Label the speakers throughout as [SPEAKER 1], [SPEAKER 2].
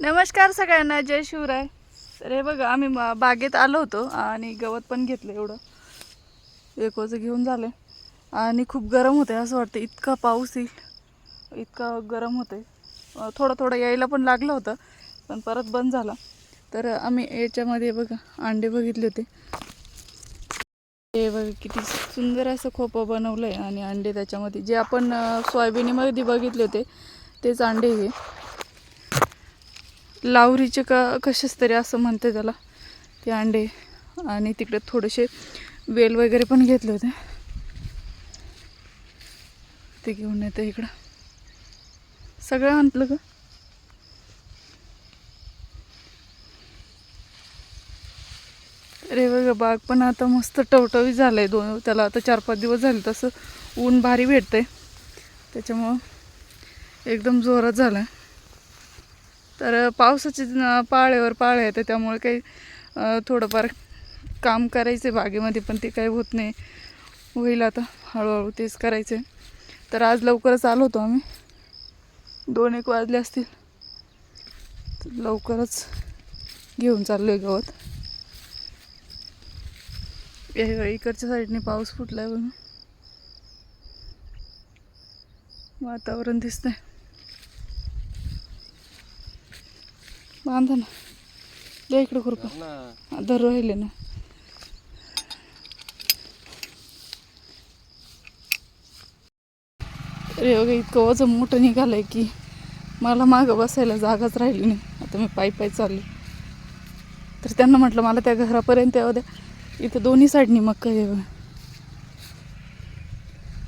[SPEAKER 1] नमस्कार सगळ्यांना जय शिवराय. तर हे बघा आम्ही मा- बागेत आलो होतो आणि गवत पण घेतलं एवढं. एक घेऊन झालं. आणि खूप गरम होते असं वाटतं इतका पाऊस येईल. इतका गरम होते थोडं थोडं यायला पण लागलं होतं पण परत बंद झाला. तर आम्ही याच्यामध्ये बघा अंडे बघितले होते. हे बघा किती सुंदर असं खोपं बनवलं आहे आणि अंडे त्याच्यामध्ये. जे आपण सोयाबीनमध्ये सोयाबीनीमध्ये बघितले होते तेच अंडे हे. लावरीचे का कसेच तरी असं म्हणते त्याला. ते अंडे आणि तिकडे थोडेसे वेल वगैरे पण घेतले होते. ते घेऊन येते इकडं. सगळं आणलं का अरे बघा बाग पण आता मस्त टवटवी झालं आहे दोन त्याला आता चार पाच दिवस झाले तसं ऊन भारी भेटतंय. त्याच्यामुळं एकदम जोरात झालं आहे तर पावसाची पाळेवर पाळ्यावर पाळ्या येते त्यामुळे काही थोडंफार काम करायचं बागेमध्ये पण ते काही होत नाही. होईल आता हळूहळू तेच करायचं तर आज लवकरच आलो होतो आम्ही. दोन एक वाजले असतील. तर लवकरच घेऊन चाललो आहे गवत इकडच्या साईडने पाऊस फुटला आहे म्हणून. वातावरण दिसतंय. बांधा ना. द्या इकडं खुरपा. धर राहिले ना. अरे बघा इतकं वजन मोठं निघालंय की मला मागं बसायला जागाच राहिली नाही. आता मी पायी पायी चालली. तर त्यांना म्हटलं मला त्या घरापर्यंत येऊ द्या. इथं दोन्ही साईडनी मक्का आहे. बघा.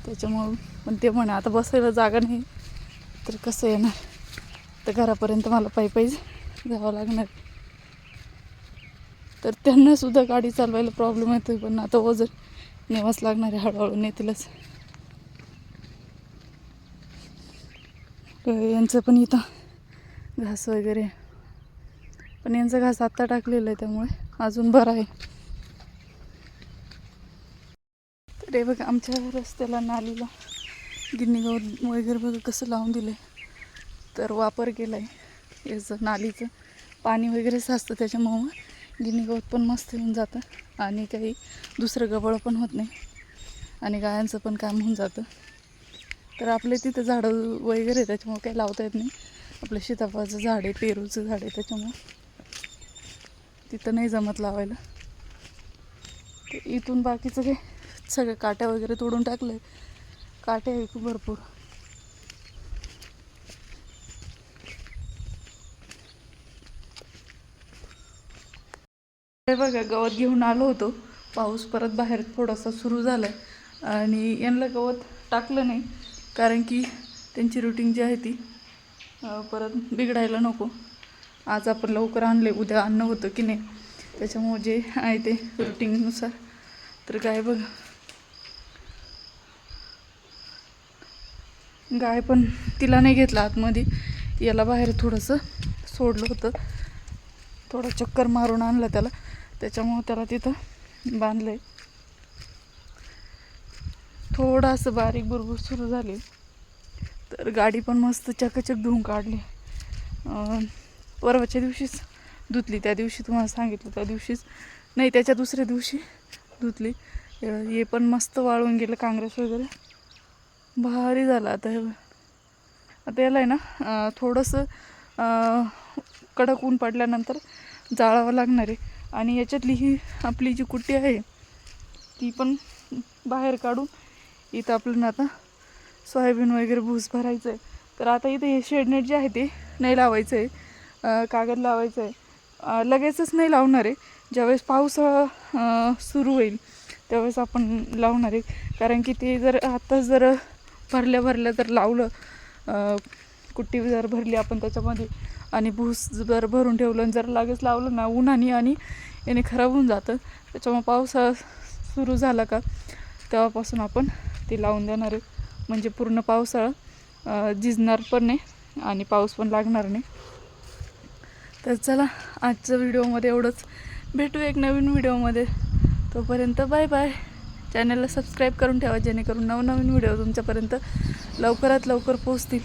[SPEAKER 1] त्याच्यामुळं पण ते म्हणे आता बसायला जागा नाही तर कसं येणार? तर घरापर्यंत मला पायी पायी जावं लागणार. तर त्यांना सुद्धा गाडी चालवायला प्रॉब्लेम येतो पण आता वजन नेवाच लागणार आहे हळूहळू नेतीलच. यांचं पण इथं घास वगैरे. पण यांचा घास आत्ता टाकलेला आहे त्यामुळे अजून बरं आहे. तर हे बघा आमच्या रस्त्याला नालीला गिन्नी गवत वगैरे बघा कसं लावून दिलं तर वापर केला आहे याचं नालीचं पाणी वगैरे साचतं त्याच्यामुळं गिनी गवत पण मस्त येऊन जातं आणि काही दुसरं गबळ पण होत नाही आणि गायांचं पण काम होऊन जातं. तर आपले तिथं झाडं वगैरे आहे, त्याच्यामुळं काही लावता येत नाही. आपलं सीताफळाचं झाड आहे पेरूचं झाड आहे त्याच्यामुळं. तिथं नाही जमत लावायला. तर इथून बाकीचं काही सगळं काट्या वगैरे तोडून टाकलं काटे आहे भरपूर. हे बघा गवत घेऊन आलो होतो. पाऊस परत बाहेर थोडासा सुरू झाला. आहे आणि यांना गवत टाकलं नाही कारण की त्यांची रुटीन जी आहे ती परत बिघडायला नको. आज आपण लवकर आणले उद्या आणणं होतं की नाही त्याच्यामुळे जे आहे ते रुटीननुसार तर गाय बघा. गाय पण तिला नाही घेतला आतमध्ये. याला बाहेर थोडंसं सोडलं होतं. थोडा चक्कर मारून आणलं त्याला. त्याच्यामुळं त्याला तिथं बांधलं आहे थोडंसं बारीक बुरबुर सुरू झाली. तर गाडी पण मस्त चकचक धुवून काढली. परवाच्या दिवशीच धुतली. त्या दिवशी तुम्हाला सांगितलं त्या दिवशीच नाही त्याच्या दुसऱ्या दिवशी धुतली. हे पण मस्त वाळून गेलं काँग्रेस वगैरे. भारी झालं आता हे. आता याला आहे ना थोडंसं कडक ऊन पडल्यानंतर जाळावं लागणार आहे. आणि याच्यातली ही आपली जी कुट्टी आहे ती पण बाहेर काढून इथं आपल्याला आता सोयाबीन वगैरे भूस भरायचं आहे तर आता इथे हे शेडनेट जे आहे ते नाही लावायचं आहे कागद लावायचं आहे लगेचच नाही लावणार आहे. ज्यावेळेस पावसाळा सुरू होईल त्यावेळेस आपण लावणार आहे. कारण की ते जर आत्ताच जर भरल्या भरल्या जर लावलं कुट्टी जर भरली आपण त्याच्यामध्ये आणि भूस जर भरून ठेवलं आणि जर लगेच लावलं ना उन्हाने आणि याने खराब होऊन जातं. त्याच्यामुळे पावसाळा सुरू झाला का तेव्हापासून आपण ते लावून देणार आहे. म्हणजे पूर्ण पावसाळा जिजणार झिजणार पण नाही आणि पाऊस पण लागणार नाही. तर चला आजच्या व्हिडिओमध्ये एवढंच. भेटू एक नवीन व्हिडिओमध्ये. तोपर्यंत बाय बाय. चॅनलला सबस्क्राईब करून ठेवा जेणेकरून नवनवीन व्हिडिओ तुमच्यापर्यंत लवकरात लवकर पोचतील